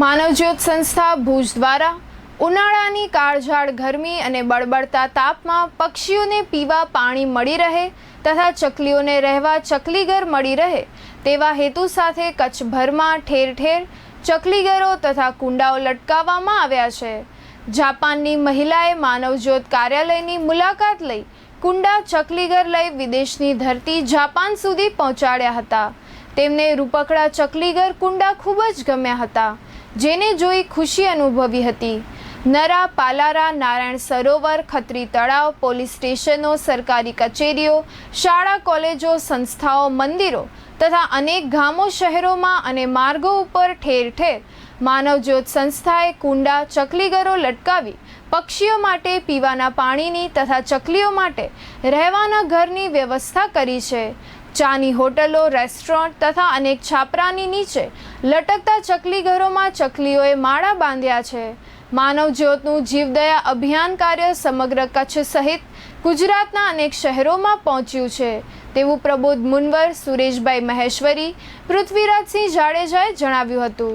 માનવજ્યોત સંસ્થા ભુજ દ્વારા ઉનાળાની કાળઝાળ ગરમી અને બળબડતા તાપમાં પક્ષીઓને પીવા પાણી મળી રહે તથા ચકલીઓને રહેવા ચકલીઘર મળી રહે તેવા હેતુ સાથે કચ્છભરમાં ઠેર ઠેર ચકલીઘરો તથા કુંડાઓ લટકાવવામાં આવ્યા છે. જાપાનની મહિલાએ માનવજ્યોત કાર્યાલયની મુલાકાત લઈ કુંડા ચકલીઘર લઈ વિદેશની ધરતી જાપાન સુધી પહોંચાડ્યા હતા. તેમને રૂપકડા ચકલીઘર કુંડા ખૂબ જ ગમ્યા હતા. જેને જોઈ ખુશી અનુભવી હતી. નરા, પાલારા, નારાયણ સરોવર, ખત્રી તળાવ, પોલીસ સ્ટેશનો, સરકારી કચેરીઓ, શાળા, કોલેજો, સંસ્થાઓ, મંદિરો તથા અનેક ગામો, શહેરોમાં અને માર્ગો ઉપર ઠેર ઠેર માનવજ્યોત સંસ્થાએ કુંડા, ચકલીઘરો લટકાવી પક્ષીઓ માટે પીવાના પાણીની તથા ચકલીઓ માટે રહેવાના ઘરની વ્યવસ્થા કરી છે. ચાની હોટલો, રેસ્ટોરન્ટ તથા અનેક છાપરાની નીચે લટકતા ચકલીઘરોમાં ચકલીઓએ માળા બાંધ્યા છે. માનવજ્યોતનું જીવદયા અભિયાન કાર્ય સમગ્ર કચ્છ સહિત ગુજરાતના અનેક શહેરોમાં પહોંચ્યું છે. તેવું પ્રબોધ મુનવર સુરેશભાઈ મહેશ્વરી, પૃથ્વીરાજસિંહ જાડેજાએ જણાવ્યું હતું.